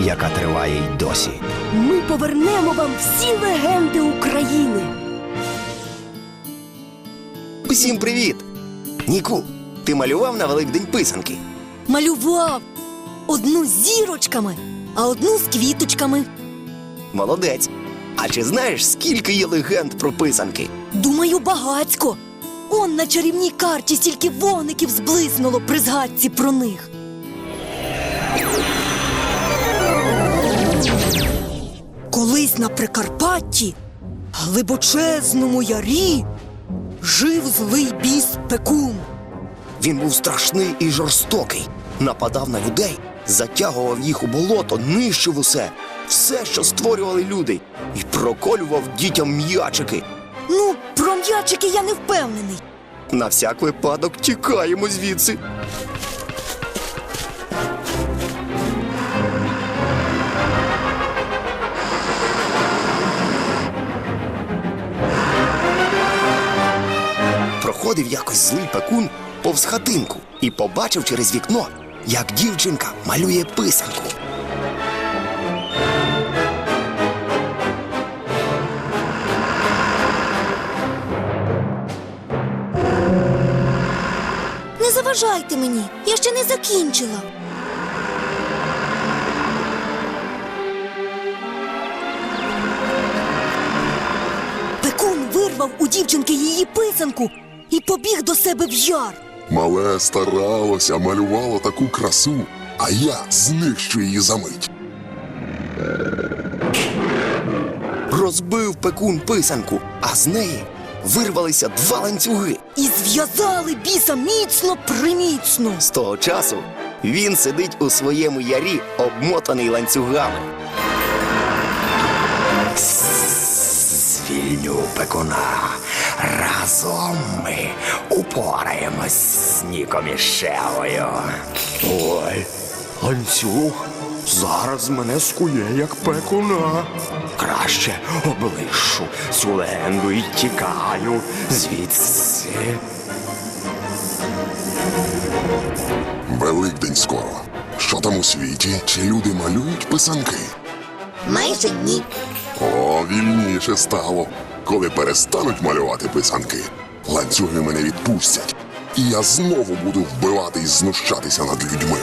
яка триває й досі. Ми повернемо вам всі легенди України. Усім привіт! Ніку, ти малював на Великдень писанки? Малював одну з зірочками, а одну з квіточками. Молодець. А чи знаєш, скільки є легенд про писанки? Думаю, багацько. Он на чарівній карті стільки вогників зблиснуло при згадці про них. Колись на Прикарпатті, глибочезному ярі, жив злий біс Пекун. Він був страшний і жорстокий, нападав на людей, затягував їх у болото, нищив усе, все, що створювали люди, і проколював дітям м'ячики. Ну, про м'ячики я не впевнений. На всяк випадок тікаємо звідси. Проходив якось злий пекун повз хатинку і побачив через вікно, як дівчинка малює писанку. Не заважайте мені, я ще не закінчила. Пекун вирвав у дівчинки її писанку і побіг до себе в яр. Мале старалося, малювало таку красу, а я знищу її за мить. Розбив пекун писанку, а з неї вирвалися два ланцюги. І зв'язали біса міцно приміцно. З того часу він сидить у своєму ярі, обмотаний ланцюгами. Звільню пекуна. Разом ми упораємось з Ніком і Шевою. Ой, ланцюг зараз мене скує, як пекуна. Краще облишу цю легенду і тікаю звідси. Великдень скоро. Що там у світі? Чи люди малюють писанки? Майже ні. О, вільніше стало. Коли перестануть малювати писанки, ланцюги мене відпустять, і я знову буду вбивати і знущатися над людьми.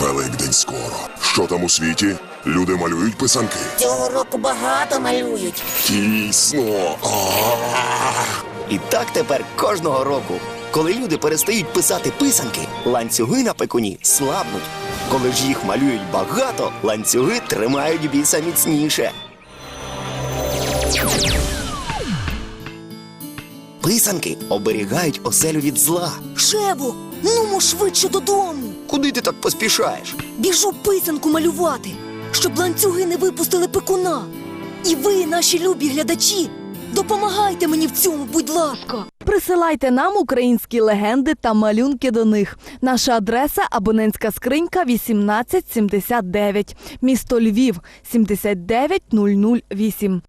Великдень скоро. Що там у світі? Люди малюють писанки? Цього року багато малюють. Тісно. І так тепер кожного року, коли люди перестають писати писанки, ланцюги на пекуні слабнуть. Коли ж їх малюють багато, ланцюги тримають біса міцніше. Писанки оберігають оселю від зла. Шево, нумо швидше додому. Куди ти так поспішаєш? Біжу писанку малювати, щоб ланцюги не випустили пекуна. І ви, наші любі глядачі, допомагайте мені в цьому, будь ласка. Присилайте нам українські легенди та малюнки до них. Наша адреса абонентська скринька 1879, місто Львів 79008.